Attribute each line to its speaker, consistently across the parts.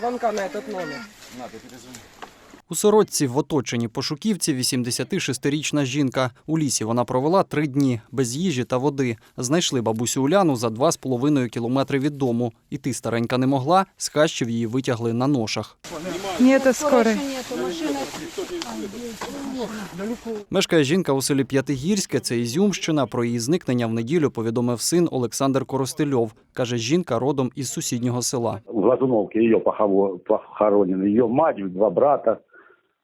Speaker 1: звонка на этот номер.
Speaker 2: У сорочці в оточенні пошуківці 86-річна жінка. У лісі вона провела три дні без їжі та води. Знайшли бабусю Уляну за два з половиною кілометри від дому. Іти старенька не могла, з хащів її витягли на ношах.
Speaker 3: Нету скорой.
Speaker 2: Мешкає жінка у селі П'ятигірське, це Ізюмщина. Про її зникнення в неділю повідомив син Олександр Коростельов. Каже, жінка родом із сусіднього села.
Speaker 4: Глазуновке ее похоронены. Ее мать, два брата,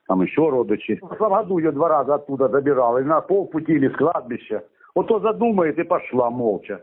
Speaker 4: там еще родичи. В прошлом году ее два раза оттуда забирали. На полпути или с кладбища. Вот то задумает и пошла молча.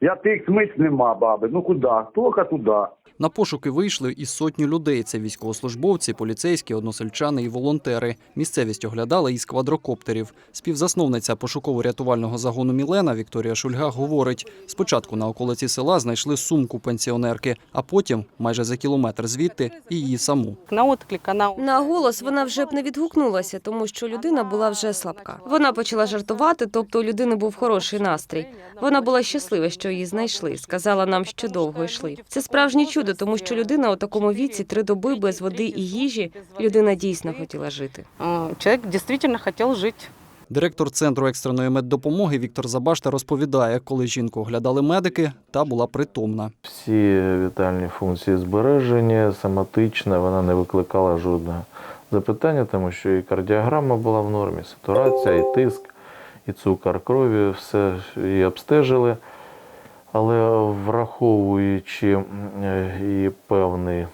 Speaker 4: Я тих смысл нема, баби. Ну куда? Только туда.
Speaker 2: На пошуки вийшли із сотні людей. Це військовослужбовці, поліцейські, односельчани і волонтери. Місцевість оглядали із квадрокоптерів. Співзасновниця пошуково-рятувального загону Мілена Вікторія Шульга говорить: спочатку на околиці села знайшли сумку пенсіонерки, а потім, майже за кілометр звідти, і її саму.
Speaker 5: На отклик она
Speaker 6: На голос вона вже б не відгукнулася, тому що людина була вже слабка. Вона почала жартувати, тобто у людини був хороший настрій. Вона була щаслива, що її знайшли. Сказала нам, що довго йшли. Це справжнє чудо, тому що людина у такому віці три доби без води і їжі. Людина дійсно хотіла жити.
Speaker 5: э, человек действительно хотел жить.
Speaker 2: Директор центру екстреної меддопомоги Віктор Забашта розповідає, коли жінку оглядали медики, та була притомна.
Speaker 7: Всі вітальні функції збережені, соматична, вона не викликала жодного запитання, тому що і кардіограма була в нормі, сатурація, і тиск, і цукор крові, все її обстежили. Але враховуючи е, певний е,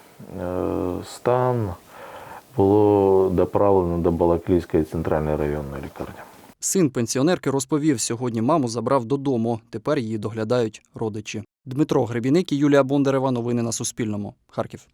Speaker 7: стан, було доправлено до Балаклійської центральної районної лікарні.
Speaker 2: Син пенсіонерки розповів, сьогодні маму забрав додому. Тепер її доглядають родичі. Дмитро Гребіник і Юлія Бондарева. Новини на Суспільному. Харків.